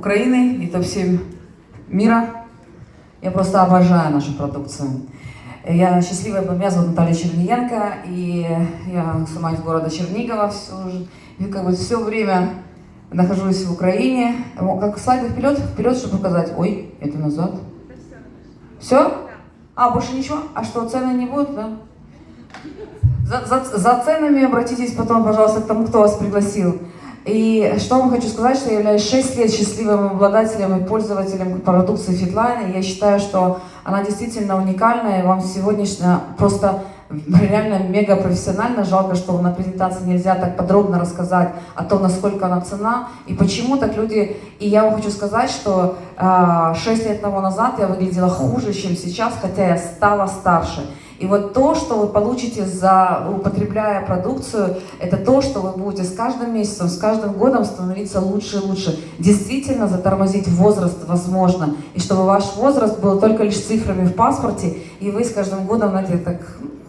Украины, и то всем мира. Я просто обожаю нашу продукцию. Я счастливая, меня зовут Наталья Черниенко, и я сама из города Чернигова, все, как бы все время нахожусь в Украине. Как слайды вперед, вперед, чтобы показать. Ой, это назад. Все? А, больше ничего? А что, цены не будут, да? За, за, за ценами обратитесь потом, пожалуйста, к тому, кто вас пригласил. И что вам хочу сказать, что я являюсь 6 лет счастливым обладателем и пользователем продукции Fitline. И я считаю, что она действительно уникальная, и вам сегодняшняя просто реально мега профессионально. Жалко, что на презентации нельзя так подробно рассказать о том, насколько она цена и почему так люди... И я вам хочу сказать, что э, 6 лет тому назад я выглядела хуже, чем сейчас, хотя я стала старше. И вот то, что вы получите за употребляя продукцию, это то, что вы будете с каждым месяцем, с каждым годом становиться лучше и лучше. Действительно затормозить возраст возможно. И чтобы ваш возраст был только лишь цифрами в паспорте, и вы с каждым годом, знаете, так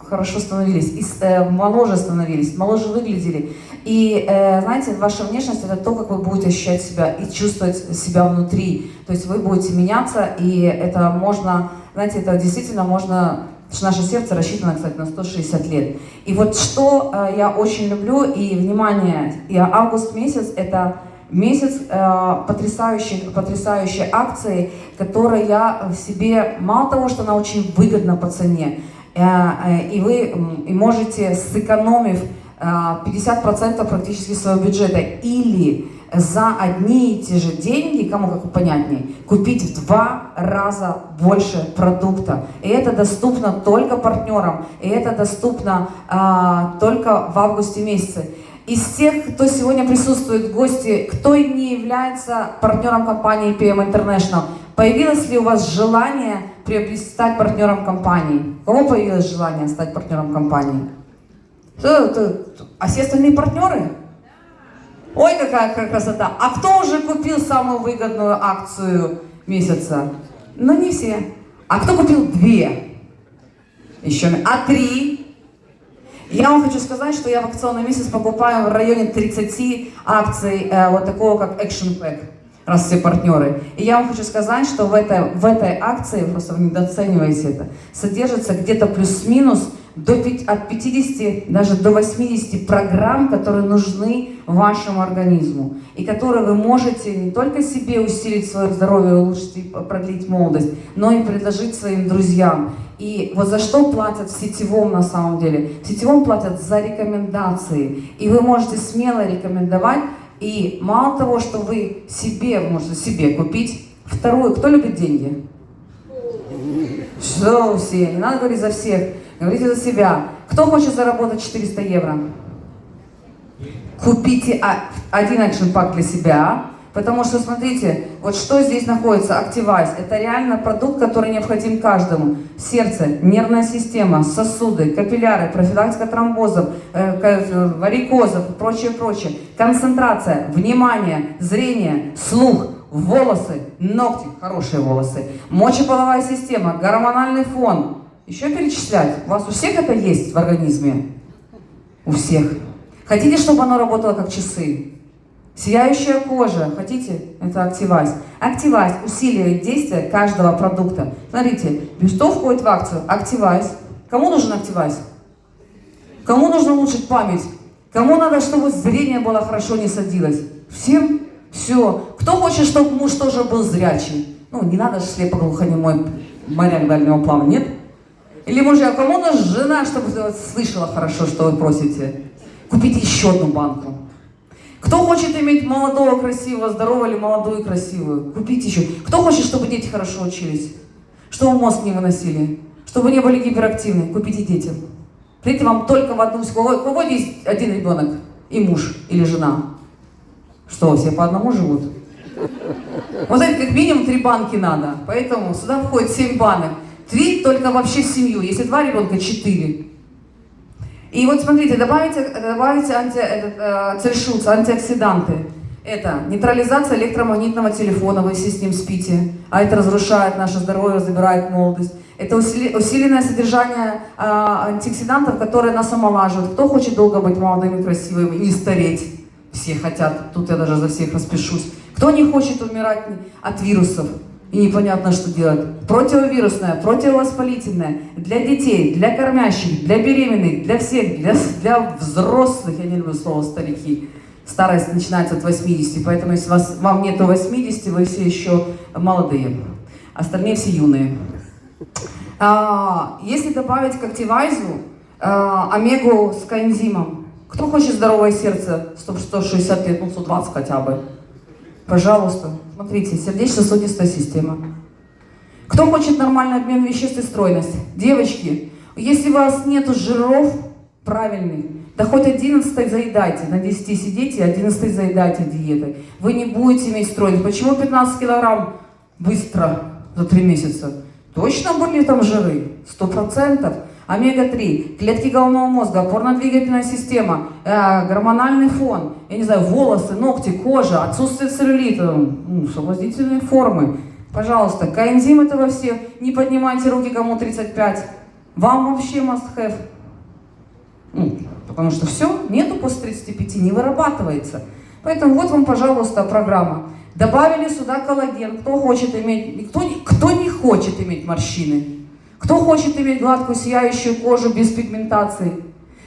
хорошо становились, и э, моложе становились, моложе выглядели. И, э, знаете, ваша внешность это то, как вы будете ощущать себя и чувствовать себя внутри. То есть вы будете меняться, и это можно, знаете, это действительно можно что наше сердце рассчитано, кстати, на 160 лет. И вот что э, я очень люблю, и, внимание, и август месяц, это месяц э, потрясающей, потрясающей акции, которая я в себе, мало того, что она очень выгодна по цене, э, э, и вы и можете, сэкономив э, 50% практически своего бюджета, или за одни и те же деньги, кому как понятнее, купить в два раза больше продукта. И это доступно только партнерам, и это доступно а, только в августе месяце. Из тех, кто сегодня присутствует в гости, кто не является партнером компании PM International, появилось ли у вас желание приобрести, стать партнером компании? У кого появилось желание стать партнером компании? А все остальные партнеры? Ой, какая красота. А кто уже купил самую выгодную акцию месяца? Ну, не все. А кто купил две? Еще. А три? Я вам хочу сказать, что я в акционный месяц покупаю в районе 30 акций э, вот такого, как Action Pack, раз все партнеры. И я вам хочу сказать, что в этой, в этой акции, просто вы недооцениваете это, содержится где-то плюс-минус до, от 50, даже до 80 программ, которые нужны вашему организму. И которые вы можете не только себе усилить свое здоровье, улучшить и продлить молодость, но и предложить своим друзьям. И вот за что платят в сетевом на самом деле? В сетевом платят за рекомендации. И вы можете смело рекомендовать. И мало того, что вы себе можете себе купить, вторую, кто любит деньги? Что все? Не надо говорить за всех. Говорите за себя. Кто хочет заработать 400 евро? Купите один экшн-пак для себя, потому что, смотрите, вот что здесь находится, Activize, это реально продукт, который необходим каждому. Сердце, нервная система, сосуды, капилляры, профилактика тромбозов, э, варикозов и прочее, прочее. Концентрация, внимание, зрение, слух, волосы, ногти, хорошие волосы, мочеполовая система, гормональный фон, еще перечислять? У вас у всех это есть в организме? У всех. Хотите, чтобы оно работало как часы? Сияющая кожа, хотите? Это активайз. Активайз усиливает действие каждого продукта. Смотрите, что входит в акцию? Активайз. Кому нужен активайз? Кому нужно улучшить память? Кому надо, чтобы зрение было хорошо не садилось? Всем? Все. Кто хочет, чтобы муж тоже был зрячий? Ну, не надо же слепоглухонемой моряк дальнего плана, нет? Или мужья, а кому нужна жена, чтобы слышала хорошо, что вы просите? Купите еще одну банку. Кто хочет иметь молодого, красивого, здорового или молодую и красивую? Купите еще. Кто хочет, чтобы дети хорошо учились? Чтобы мозг не выносили? Чтобы не были гиперактивны? Купите детям. Смотрите, вам только в одну... У кого есть один ребенок? И муж или жена? Что, все по одному живут? Вот это как минимум три банки надо. Поэтому сюда входит семь банок. Три только вообще семью. Если два ребенка, четыре. И вот смотрите, добавите, добавите анти, этот, э, цельшуц, антиоксиданты. Это нейтрализация электромагнитного телефона, вы все с ним спите, а это разрушает наше здоровье, забирает молодость. Это усиленное содержание э, антиоксидантов, которые нас омолаживают. Кто хочет долго быть молодым и красивым и не стареть? Все хотят, тут я даже за всех распишусь. Кто не хочет умирать от вирусов и непонятно что делать? Противовирусное, противовоспалительное, для детей, для кормящих, для беременных, для всех, для, для взрослых, я не люблю слово старики. Старость начинается от 80, поэтому если вас, вам нету 80, вы все еще молодые. Остальные все юные. А, если добавить к активайзу а, омегу с коэнзимом, кто хочет здоровое сердце 100, 160 лет, ну 120 хотя бы? Пожалуйста, смотрите, сердечно-сосудистая система. Кто хочет нормальный обмен веществ и стройность? Девочки, если у вас нет жиров правильных, да хоть 11 заедайте, на 10 сидите, 11 заедайте диетой. Вы не будете иметь стройность. Почему 15 килограмм быстро за 3 месяца? Точно были там жиры? 100%. Омега-3, клетки головного мозга, опорно-двигательная система, э, гормональный фон, я не знаю, волосы, ногти, кожа, отсутствие целлюлита, ну, соблазнительные формы. Пожалуйста, коэнзим этого все, не поднимайте руки, кому 35. Вам вообще must have. Ну, потому что все, нету после 35, не вырабатывается. Поэтому вот вам, пожалуйста, программа. Добавили сюда коллаген. Кто хочет иметь, кто, кто не хочет иметь морщины? Кто хочет иметь гладкую сияющую кожу без пигментации?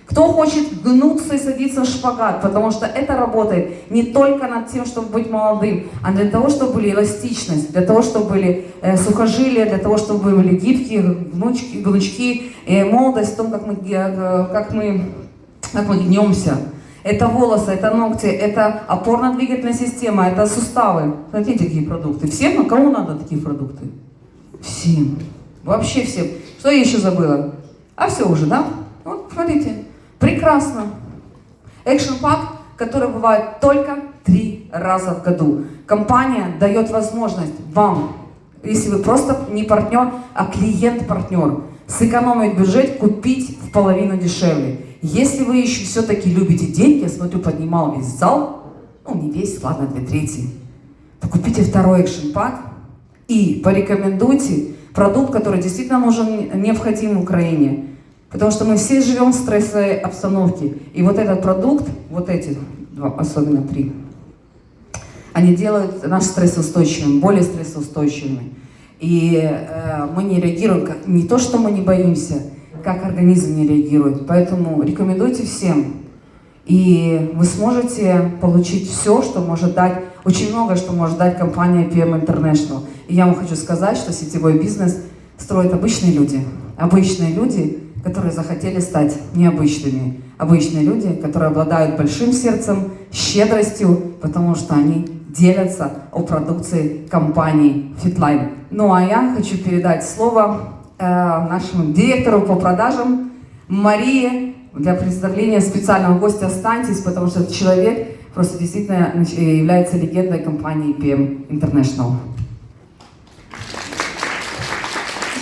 Кто хочет гнуться и садиться в шпагат? Потому что это работает не только над тем, чтобы быть молодым, а для того, чтобы были эластичность, для того, чтобы были э, сухожилия, для того, чтобы были гибкие гнучки, гнучки, э, молодость том, как мы, э, как мы, как мы гнемся. Это волосы, это ногти, это опорно-двигательная система, это суставы. Смотрите, какие продукты. Всем, на кому надо такие продукты? Всем. Вообще всем. Что я еще забыла? А все уже, да? Вот, смотрите. Прекрасно. Экшн пак, который бывает только три раза в году. Компания дает возможность вам, если вы просто не партнер, а клиент-партнер, сэкономить бюджет, купить в половину дешевле. Если вы еще все-таки любите деньги, я смотрю, поднимал весь зал, ну не весь, ладно, две трети, то купите второй экшн пак и порекомендуйте продукт, который действительно нужен, необходим Украине. Потому что мы все живем в стрессовой обстановке. И вот этот продукт, вот эти два, особенно три, они делают наш стрессоустойчивым, более стрессоустойчивыми. И э, мы не реагируем, как, не то, что мы не боимся, как организм не реагирует. Поэтому рекомендуйте всем. И вы сможете получить все, что может дать, очень много, что может дать компания PM International. И я вам хочу сказать, что сетевой бизнес строят обычные люди. Обычные люди, которые захотели стать необычными. Обычные люди, которые обладают большим сердцем, щедростью, потому что они делятся о продукции компании Fitline. Ну а я хочу передать слово э, нашему директору по продажам Марии для представления специального гостя «Останьтесь», потому что этот человек просто действительно нач- является легендой компании PM International.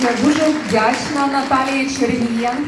Я дуже вдячна Наталії Чернієнко.